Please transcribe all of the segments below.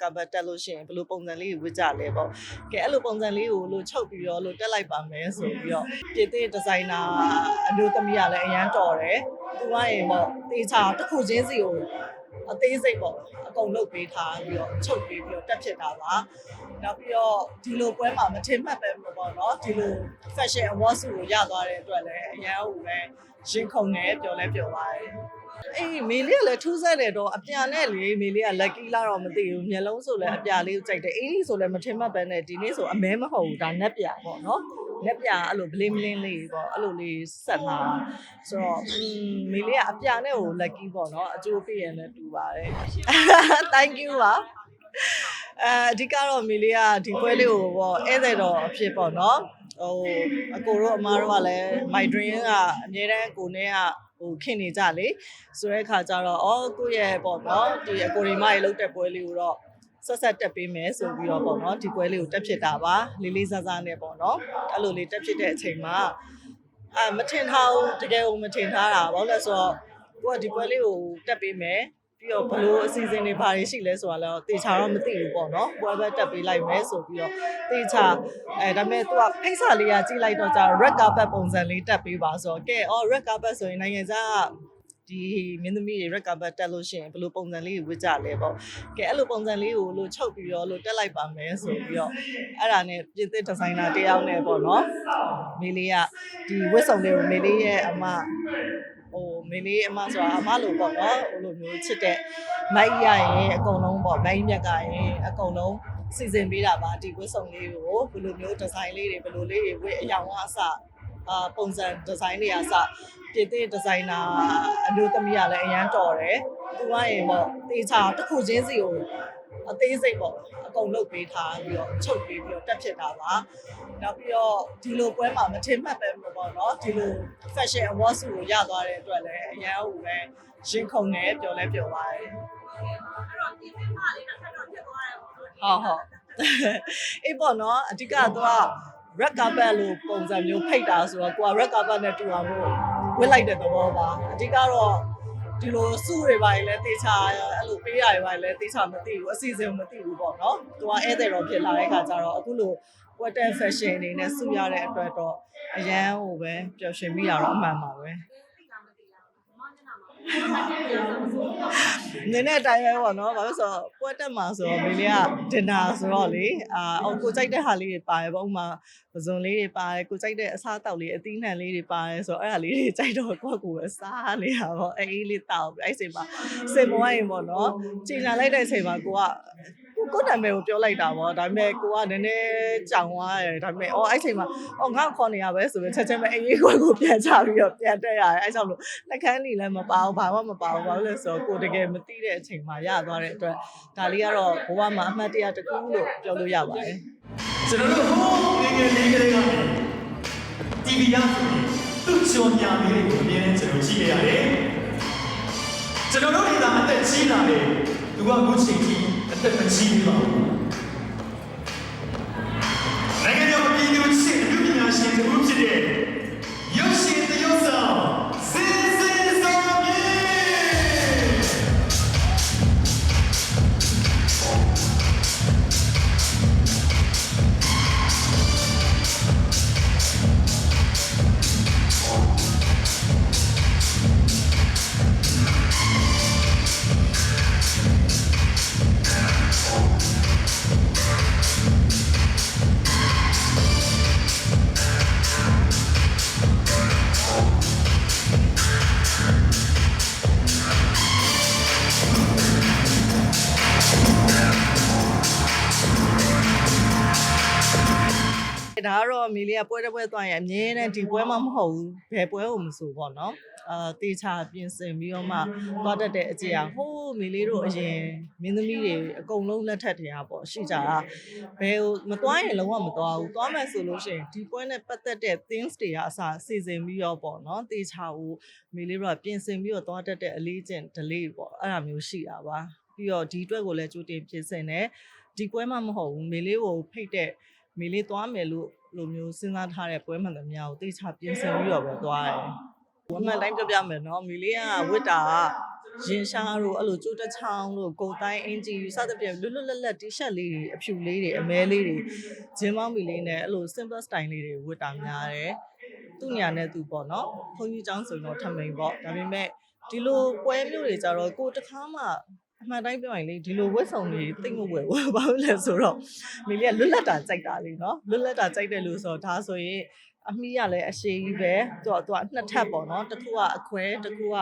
carpet တက်လို့ရှိရင်ဘယ်လိုပုံစံလေးကိုဝတ်ကြလဲပေါ့ကဲအဲ့လိုပုံစံလေးကိုလို့ချုပ်ပြီးတော့လို့တက်လိုက်ပါမယ်ဆိုပြီးတော့ပြည်သစ်ဒီဇိုင်နာအမျိုးသမီးကလည်းအရန်တော်တယ်သူကရင်ပေါ့တေချာတစ်ခုချင်းစီကို အသေးစိတ်ပေါ့အကုန်လုပ်ပေးထားပြီးတော့ချုပ်ပေးပြီးတော့တက်ဖြစ်တာပါနောက်ပြီးတော့ဒီလိုပွဲမှာမထင်မှတ်ပဲပေါ့နော်ဒီလို fashion award စုကိုရသွားတဲ့အတွက်လည်းအရန်ဟိုပဲရင်ခုန်တယ်ပြောလဲပြောပါတယ်အေးမေလေးကလည်းထူးဆန်းတယ်တော့အပြာနဲ့လေမေလေးက lucky လာတော့မသိဘူးမျက်လုံးဆိုလည်းအပြာလေးကိုကြိုက်တယ်အင်းကြီးဆိုလည်းမထင်မှတ်ပဲနဲ့ဒီနေ့ဆိုအမဲမဟုတ်ဘူးဒါနက်ပြာပေါ့နော် နက်ပြာအဲ့လိုဘလင်းဘလင်းလေးပေါ့အဲ့လိုလေးဆက်လာဆိုတော့อืมမေလေးကအပြာနဲ့ကို lucky ပေါ့နော်အကျိုးပေးရင်လည်းတူပါတယ် thank you ပါအဲအဓိကတော့မေလေးကဒီပွဲလေးကိုပေါ့ဧည့်သည်တော်အဖြစ်ပေါ့နော်ဟိုအကိုတို့အမားတို့ကလည်း my dream ကအမြဲတမ်းကိုနဲ့ကဟိုခင်နေကြလေဆိုတဲ့ခါကျတော့အော်ကိုယ့်ရဲ့ပေါ့နော်ဒီအကိုရီမရေလုတ်တဲ့ပွဲလေးကိုတော့ ဆက်ဆက်တက်ပေးမယ်ဆိုပြီးတော့ပေါ့နော်ဒီပွဲလေးကိုတက်ဖြစ်တာပါလေးလေးစားစားနဲ့ပေါ့နော်အဲ့လိုလေးတက်ဖြစ်တဲ့အချိန်မှာအာမထင်ထားဘူးတကယ်ကိုမထင်ထားတာဘာလို့လဲဆိုတော့ကိုကဒီပွဲလေးကိုတက်ပေးမယ်ပြီးတော့ဘလို့အစီအစဉ်တွေဘာတွေရှိလဲဆိုတာလည်းတေချာတော့မသိဘူးပေါ့နော်ပွဲပဲတက်ပေးလိုက်မယ်ဆိုပြီးတော့တေချာအဲဒါပေမဲ့ तू ကဖိတ်စာလေးကကြည့်လိုက်တော့ကြာ red carpet ပုံစံလေးတက်ပေးပါဆိုတော့ကဲအော် red carpet ဆိုရင်နိုင်ငံခြားက ဒီမင်းသမီးတွေ red carpet တက်လို့ရှိရင်ဘယ်လိုပုံစံလေးကိုဝတ်ကြလဲပေါ့ကဲအဲ့လိုပုံစံလေးကိုလို့ချုပ်ပြီးတော့လို့တက်လိုက်ပါမယ်ဆိုပြီးတော့အဲ့ဒါနဲ့ပြင်သစ်ဒီဇိုင်နာတယောက်နဲ့ပေါ့နော်မေလေးကဒီဝတ်စုံလေးကိုမေလေးရဲ့အမဟိုမေလေးအမဆိုတာအမလို့ပေါ့နော်ဟိုလိုမျိုးချစ်တဲ့မိုက်ရရင်အကုန်လုံးပေါ့မိုက်မြက်ကရင်အကုန်လုံးစီစဉ်ပေးတာပါဒီဝတ်စုံလေးကိုဘယ်လိုမျိုးဒီဇိုင်းလေးတွေဘယ်လိုလေးတွေဝတ်အယောင်အစ အာပုံစံဒီဇိုင်းတွေအစပြည်သစ်ဒီဇိုင်နာအမျိုးသမီးကလည်းအရန်တော်တယ်သူကရင်ပေါ့တေချာတစ်ခုချင်းစီကိုအသေးစိတ်ပေါ့အကုန်လုပ်ပေးထားပြီးတော့ချုပ်ပေးပြီးတော့တက်ဖြစ်တာပါနောက်ပြီးတော့ဒီလိုပွဲမှာမထင်မှတ်ပဲပေါ့နော်ဒီလို fashion award စုကိုရသွားတဲ့အတွက်လည်းအရန်ဟိုပဲရင်ခုန်တယ်ပြောလဲပြောပါတယ်တော့ဒီဖိမလေးတစ်ခါတော့ဖြစ်သွားတယ်ပေါ့လို့ဟုတ်ဟုတ်အေးပေါ့နော်အဓိကတော့ red carpet လို့ပုံစံမျိုးဖိတ်တာဆိုတော့ကိုက red carpet နဲ့တူအောင်လို့ဝစ်လိုက်တဲ့သဘောပါအဓိကတော့ဒီလိုစုတွေပါလေတေချာအဲ့လိုပေးရတယ်ပါလေတေချာမသိဘူးအစီအစဉ်မသိဘူးပေါ့နော်သူကဧည့်သည်တော်ဖြစ်လာတဲ့ခါကျတော့အခုလိုကွက်တဲ့ fashion အနေနဲ့စုရတဲ့အတွက်တော့အရန်ဟိုပဲပျော်ရွှင်မိတာတော့အမှန်ပါပဲသိတာမသိတာမမည နာမှာမမညနာမှာဆိုတော့နည်းနည်းအတိုင်းပဲပေါ့နော်ဘာလို့လဲဆိုတော့ပွဲတက်မှာဆိုတော့မေလေးကဒင်နာဆိုတော့လေအာအော်ကိုကြိုက်တဲ့ဟာလေးတွေပါတယ်ပေါ့ဥမာပဇွန်လေးတွေပါတယ်ကိုကြိုက်တဲ့အစားတောက်လေးအသီးနှံလေးတွေပါတယ်ဆိုတော့အဲ့ဒါလေးတွေကြိုက်တော့ကိုယ့်ကိုယ်အစားနေတာပေါ့အေးလေးတောက်ပြီးအဲ့ဒီအချိန်မှာစင်မွားရင်ပေါ့နော်ချိန်လာလိုက်တဲ့အချိန်မှာကိုက ကိုယ့်နာမည်ကိုပြောလိုက်တာပေါ့ဒါပေမဲ့ကိုကနည်းနည်းကြောင်သွားတယ်ဒါပေမဲ့အော်အဲ့ဒီအချိန်မှာအော်ငါ့ကိုခေါ်နေရပဲဆိုပြီးချက်ချင်းပဲအေးလေးကိုကိုပြန်ချပြီးတော့ပြန်တက်ရတယ်အဲ့ကြောင့်လို့နှကန်းနေလည်းမပါဘူးဘာမှမပါဘူးဘာလို့လဲဆိုတော့ကိုတကယ်မသိတဲ့အချိန်မှာရသွားတဲ့အတွက်ဒါလေးကတော့ဘဝမှာအမှတ်တရတစ်ခုလို့ပြောလို့ရပါတယ်ကျွန်တော်တို့ဟိုးငယ်ငယ်လေးကလေးက TV ရဆိုရင်သူ့ကြော်ညာလေးတွေကိုအမြဲတမ်းကျွန်တော်ကြည့်နေရတယ်ကျွန်တော်တို့တွေကအသက်ကြီးလာတယ်သူကအခုချိန်ကြီး အသ ဒါကတော့အမီလီယာပွဲတစ်ပွဲသွားရင်အမြဲတမ်းဒီပွဲမှမဟုတ်ဘူးဘယ်ပွဲကိုမဆိုပေါ့နော်အာတေချာပြင်ဆင်ပြီးတော့မှသွားတတ်တဲ့အကြေအဟိုးမီလီတို့အရင်မင်းသမီးတွေအကုန်လုံးလက်ထက်တွေကပေါ့ရှိကြတာဘယ်ဟိုမသွားရင်လုံးဝမသွားဘူးသွားမယ်ဆိုလို့ရှိရင်ဒီပွဲနဲ့ပတ်သက်တဲ့ things တွေကအစားစီစဉ်ပြီးတော့ပေါ့နော်တေချာကိုမီလီတို့ကပြင်ဆင်ပြီးတော့သွားတတ်တဲ့အလေးကျင့် delay ပေါ့အဲ့ဒါမျိုးရှိတာပါပြီးတော့ဒီအတွက်ကိုလည်းကြိုတင်ပြင်ဆင်တယ်ဒီပွဲမှမဟုတ်ဘူးမေလေးကိုဖိတ်တဲ့ မေလေးသွားမယ်လို့လိုမျိုးစဉ်းစားထားတဲ့ပွဲမှန်သမျှကိုတေချာပြင်ဆင်ပြီးတော့ပဲသွားတယ်အမှန်တိုင်းပြောပြမယ်နော်မီလေးကဝစ်တာကရင်ရှားတို့အဲ့လိုကျိုးတစ်ချောင်းတို့ဂုံတိုင်းအင်ဂျီစသဖြင့်လွတ်လွတ်လပ်လပ်တီရှပ်လေးတွေအဖြူလေးတွေအမဲလေးတွေဂျင်းမောင်းမီလေးနဲ့အဲ့လို simple style လေးတွေဝတ်တာများတယ်သူ့ညာနဲ့သူပေါ့နော်ဘုန်းကြီးကျောင်းဆိုရင်တော့ထမိန်ပေါ့ဒါပေမဲ့ဒီလိုပွဲမျိုးတွေကြတော့ကိုယ်တစ်ခါမှ အမှန်တိုင်းပြောရင်လေဒီလိုဝတ်စုံတွေတိတ်မဝယ်ဘူးဘာလို့လဲဆိုတော့မီလီကလွတ်လပ်တာကြိုက်တာလေနော်လွတ်လပ်တာကြိုက်တယ်လို့ဆိုတော့ဒါဆိုရင်အမီးကလည်းအရှိကြီးပဲသူကသူကနှစ်ထပ်ပေါ့နော်တစ်ခုကအခွဲတစ်ခုက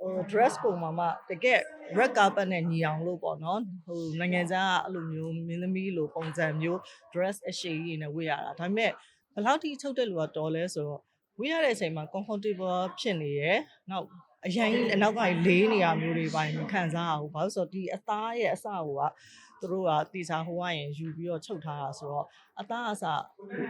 ဟို dress ပုံမှာမှတကယ် red carpet နဲ့ညီအောင်လို့ပေါ့နော်ဟိုနိုင်ငံခြားကအဲ့လိုမျိုးမင်းသမီးလိုပုံစံမျိုး dress အရှိကြီးနဲ့ဝတ်ရတာဒါပေမဲ့ဘယ်လောက်ထိချုပ်တဲ့လူကတော်လဲဆိုတော့ဝတ်ရတဲ့အချိန်မှာ comfortable ဖြစ်နေရယ်နောက် အရင်အနောက်ကလေးနေရမျိုးတွေပိုင်းမခံစားရဘူးဘာလို့ဆိုတော့ဒီအသားရဲ့အစကိုကသူတို့ကတီစာဟိုကရင်ယူပြီးတော့ချုပ်ထားတာဆိုတော့အသားအစဣ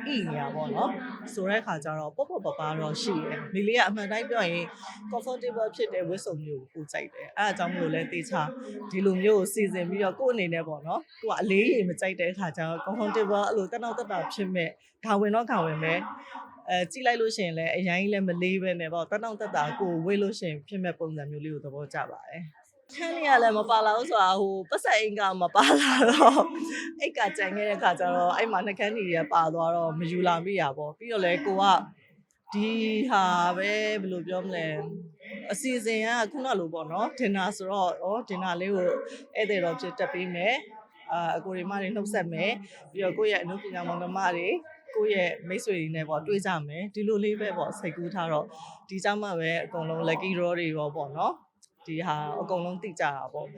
နေရပေါ့နော်ဆိုတဲ့ခါကျတော့ပေါ့ပေါ့ပပတော့ရှိရယ်မိလေးကအမှန်တိုင်းပြောရင် comfortable ဖြစ်တဲ့ဝတ်စုံမျိုးကိုကိုကြိုက်တယ်အဲအကြောင်းမလို့လဲတေချာဒီလိုမျိုးကိုစီစဉ်ပြီးတော့ကိုယ့်အနေနဲ့ပေါ့နော်ကိုကအလေးရေမကြိုက်တဲ့အခါကျတော့ comfortable အဲ့လိုတက်တော့တက်တာဖြစ်မဲ့ခါဝင်တော့ခါဝင်ပဲ အဲကြည့်လိုက်လို့ရှိရင်လည်းအရင်ကြီးလည်းမလေးပဲနဲ့ပေါ့တက်တော့တက်တာကိုဝေးလို့ရှိရင်ဖြစ်မဲ့ပုံစံမျိုးလေးကိုသဘောကျပါတယ်ခန်းလေးကလည်းမပါလာဘူးဆိုတာဟိုပတ်ဆက်အင်ကမပါလာတော့အိတ်ကကြံခဲ့တဲ့ခါကျတော့အဲ့မှာနှကန်းကြီးရပါသွားတော့မယူလာမိရပေါ့ပြီးတော့လေကိုကဒီဟာပဲဘယ်လိုပြောမလဲအစီအစဉ်ကခုနလိုပေါ့နော်ဒင်နာဆိုတော့ဩဒင်နာလေးကိုဧည့်သည်တော်ဖြစ်တက်ပေးမယ်အာအကိုရီမတွေနှုတ်ဆက်မယ်ပြီးတော့ကိုယ့်ရဲ့အနုပညာမောင်နှမတွေ ကိုယ့်ရဲ့မိတ်ဆွေတွေနဲ့ပေါ့တွေ့ကြမယ်ဒီလိုလေးပဲပေါ့စိတ်ကူးထားတော့ဒီကြောင့်မှပဲအကုန်လုံး lucky draw တွေရောပေါ့နော်ဒီဟာအကုန်လုံးသိကြတာပေါ့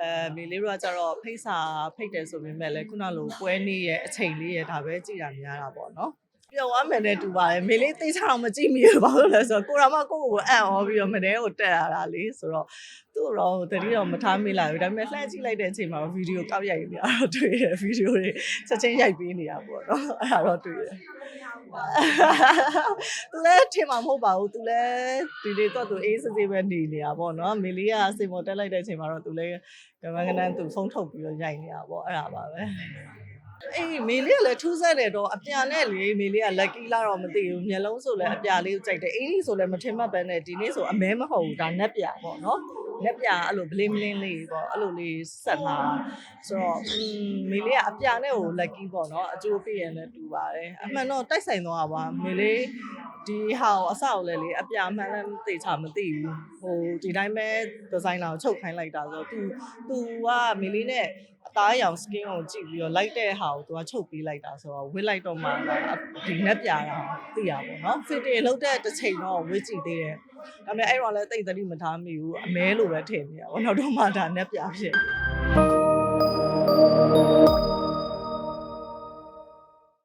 အဲမိလေးတို့ကကြတော့ဖိတ်စာဖိတ်တယ်ဆိုပေမဲ့လည်းခုနလိုပွဲနေ့ရဲ့အချိန်လေးရဲ့ဒါပဲကြည်တာများတာပေါ့နော် ပြောင်းသွားမယ်နဲ့တူပါတယ်မေလေးသိချအောင်မကြည့်မိရဘာလို့လဲဆိုတော့ကိုရာမကိုကိုကိုအံ့ဩပြီးတော့မတဲကိုတက်ရတာလေဆိုတော့သူ့တော့တတိတော့မထားမိလာဘူးဒါပေမဲ့လှမ်းကြည့်လိုက်တဲ့အချိန်မှာဗီဒီယိုကောက်ရိုက်နေရတော့တွေ့ရဗီဒီယိုတွေချက်ချင်းရိုက်ပေးနေရပေါ့နော်အဲ့ဒါတော့တွေ့ရသူလည်းထင်မှာမဟုတ်ပါဘူးသူလည်းဒီလေးတော့သူအေးစစ်စစ်ပဲနေနေတာပေါ့နော်မေလေးကစိတ်ပေါ်တက်လိုက်တဲ့အချိန်မှာတော့သူလည်းကမန်းကနန်းသူဖုန်းထုတ်ပြီးတော့ရိုက်နေတာပေါ့အဲ့ဒါပါပဲ အေးမေလေးကလည်းထူးဆန်းတယ်တော့အပြာနဲ့လေမေလေးက lucky လာတော့မသိဘူးမျက်လုံးဆိုလည်းအပြာလေးကိုကြိုက်တယ်အင်းကြီးဆိုလည်းမထင်မှတ်ပဲနဲ့ဒီနေ့ဆိုအမဲမဟုတ်ဘူးဒါနက်ပြာပေါ့နော်နက်ပြာအဲ့လို bling bling လေးပေါ့အဲ့လိုလေးဆက်ထားဆိုတော့อืมမေလေးကအပြာနဲ့ကို lucky ပေါ့နော်အကျိုးပြရင်လည်းတူပါတယ်အမှန်တော့တိုက်ဆိုင်သွားပါမေလေး ဒီဟာကိုအစကိုလည်းလေအပြာမှန်လည်းသိချာမသိဘူးဟိုဒီတိုင်းပဲဒီဇိုင်နာကိုချုပ်ခိုင်းလိုက်တာဆိုတော့ तू तू ကမေလေးနဲ့အသားအရောင် skin ကိုကြည့်ပြီးတော့လိုက်တဲ့ဟာကိုသူကချုပ်ပေးလိုက်တာဆိုတော့ဝစ်လိုက်တော့မှဒီနက်ပြာတာသိရပါတော့ fitting လုပ်တဲ့တစ်ချိန်တော့ဝစ်ကြည့်သေးတယ်ဒါပေမဲ့အဲ့တော့လည်းတိတ်သတိမထားမိဘူးအမဲလိုပဲထင်နေရပါတော့နောက်တော့မှဒါနက်ပြာဖြစ်